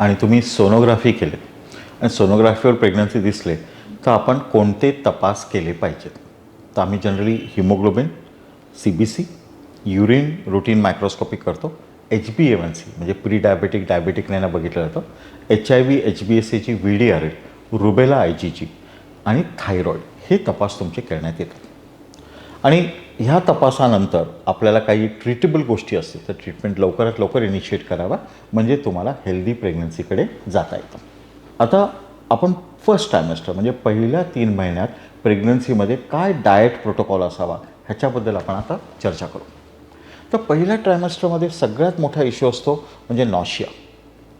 आणि तुम्ही सोनोग्राफी केले. आणि सोनोग्राफीवर प्रेग्नन्सी दिसले तर आपण कोणते तपास केले पाहिजेत? तर आम्ही generally haemoglobin C B C urine routine microscopy करतो. H B A one C म्हणजे प्री डायबेटिक डायबेटिक नाही बघितलं जातं. H I V H B S सीची V D R add rubella I जीची आणि थायरॉईड हे तपास तुमचे करण्यात येतात. आणि ह्या तपासानंतर आपल्याला काही ट्रीटेबल गोष्टी असतील तर ट्रीटमेंट लवकरात लवकर इनिशिएट करावा. म्हणजे तुम्हाला हेल्दी प्रेग्नन्सीकडे जाता येतं. आता आपण फर्स्ट टायमेस्टर म्हणजे पहिल्या तीन महिन्यात प्रेग्नन्सीमध्ये काय डाएट प्रोटोकॉल असावा ह्याच्याबद्दल आपण आता चर्चा करू. तर पहिल्या ट्रायमेस्टरमध्ये सगळ्यात मोठा इश्यू असतो म्हणजे नॉशिया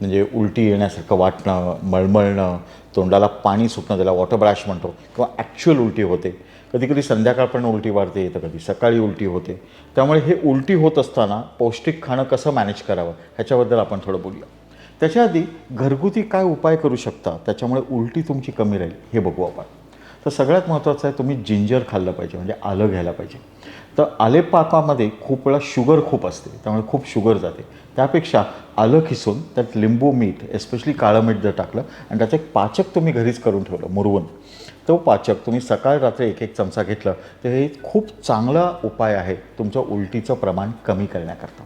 म्हणजे उलटी येण्यासारखं वाटणं मळमळणं तोंडाला पाणी सुटणं त्याला वॉटर ब्रॅश म्हणतो किंवा ॲक्च्युअल उलटी होते. कधी कधी संध्याकाळपर्यंत उलटी वाढते तर कधी सकाळी उलटी होते. त्यामुळे हे उलटी होत असताना पौष्टिक खाणं कसं मॅनेज करावं ह्याच्याबद्दल आपण थोडं बोलूया. त्याच्या आधी घरगुती काय उपाय करू शकता? त्याच्यामुळे उलटी तुमची कमी राहील हे बघू आपण. तर सगळ्यात महत्त्वाचं आहे तुम्ही जिंजर खाल्लं पाहिजे म्हणजे आलं घ्यायला पाहिजे. तर आलेपाकामध्ये खूप वेळा शुगर खूप असते त्यामुळे खूप शुगर जाते. त्यापेक्षा आलं खिसून त्यात लिंबू मीठ एस्पेशली काळं मीठ जर टाकलं आणि त्याचं एक पाचक तुम्ही घरीच करून ठेवलं मुरवून. तो पाचक तुम्ही सकाळ रात्री एक एक चमचा घेतला तर हे खूप चांगला उपाय आहे तुमच्या उलटीचं प्रमाण कमी करण्याकरता.